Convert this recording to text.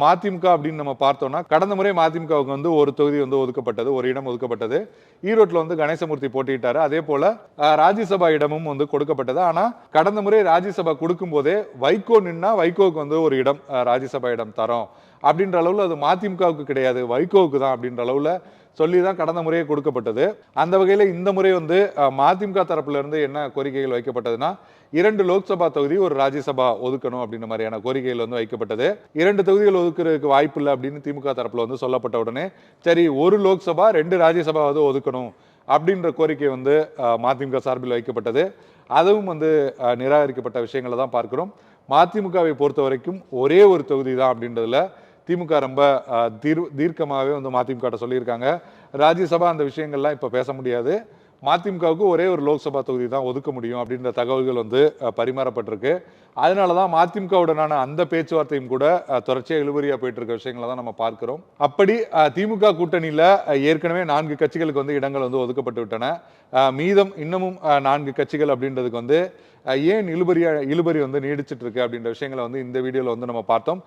மதிமுக அப்படின்னு நம்ம பார்த்தோம்னா கடந்த முறை மதிமுகவுக்கு வந்து ஒரு தொகுதி வந்து ஒதுக்கப்பட்டது ஒரு இடம் ஒதுக்கப்பட்டது. ஈரோட்டில் வந்து கணேசமூர்த்தி போட்டியிட்டாரு. அதே போல ராஜ்யசபா இடமும் வந்து கொடுக்கப்பட்டது. ஆனா கடந்த முறை ராஜ்யசபா கொடுக்கும் போதே வைகோ நின்னா வைகோவுக்கு வந்து ஒரு இடம் ராஜ்யசபா இடம் தரோம். அப்படின்ற அளவில் அது மதிமுகவுக்கு கிடையாது வைகோவுக்கு தான் அப்படின்ற அளவில் சொல்லி தான் கடந்த முறையே கொடுக்கப்பட்டது. அந்த வகையில் இந்த முறை வந்து மதிமுக தரப்புல இருந்து என்ன கோரிக்கைகள் வைக்கப்பட்டதுன்னா இரண்டு லோக்சபா தொகுதி ஒரு ராஜ்யசபா ஒதுக்கணும் அப்படின்ற மாதிரியான கோரிக்கைகள் வந்து வைக்கப்பட்டது. இரண்டு தொகுதிகள் ஒதுக்குறதுக்கு வாய்ப்பு இல்லை அப்படின்னு திமுக தரப்பில் வந்து சொல்லப்பட்ட உடனே சரி ஒரு லோக்சபா ரெண்டு ராஜ்யசபா வந்து ஒதுக்கணும் அப்படின்ற கோரிக்கை வந்து மதிமுக சார்பில் வைக்கப்பட்டது. அதுவும் வந்து நிராகரிக்கப்பட்ட விஷயங்களை தான் பார்க்கிறோம். மதிமுகவை பொறுத்த வரைக்கும் ஒரே ஒரு தொகுதி தான் அப்படின்றதுல திமுக ரொம்ப தீர் தீர்க்கமாகவே வந்து மதிமுக சொல்லியிருக்காங்க. ராஜ்யசபா அந்த விஷயங்கள்லாம் இப்போ பேச முடியாது. மதிமுகவுக்கு ஒரே ஒரு லோக்சபா தொகுதி தான் ஒதுக்க முடியும் அப்படின்ற தகவல்கள் வந்து பரிமாறப்பட்டிருக்கு. அதனால தான் மதிமுகவுடனான அந்த பேச்சுவார்த்தையும் கூட தொடர்ச்சியாக இழுபறியாக போயிட்டு இருக்க விஷயங்களை தான் நம்ம பார்க்கிறோம். அப்படி திமுக கூட்டணியில் ஏற்கனவே நான்கு கட்சிகளுக்கு வந்து இடங்கள் வந்து ஒதுக்கப்பட்டு விட்டன. மீதம் இன்னமும் நான்கு கட்சிகள் அப்படின்றதுக்கு வந்து ஏன் இழுபறியா இழுபறி வந்து நீடிச்சிட்டு இருக்கு அப்படின்ற விஷயங்களை வந்து இந்த வீடியோவில் வந்து நம்ம பார்த்தோம்.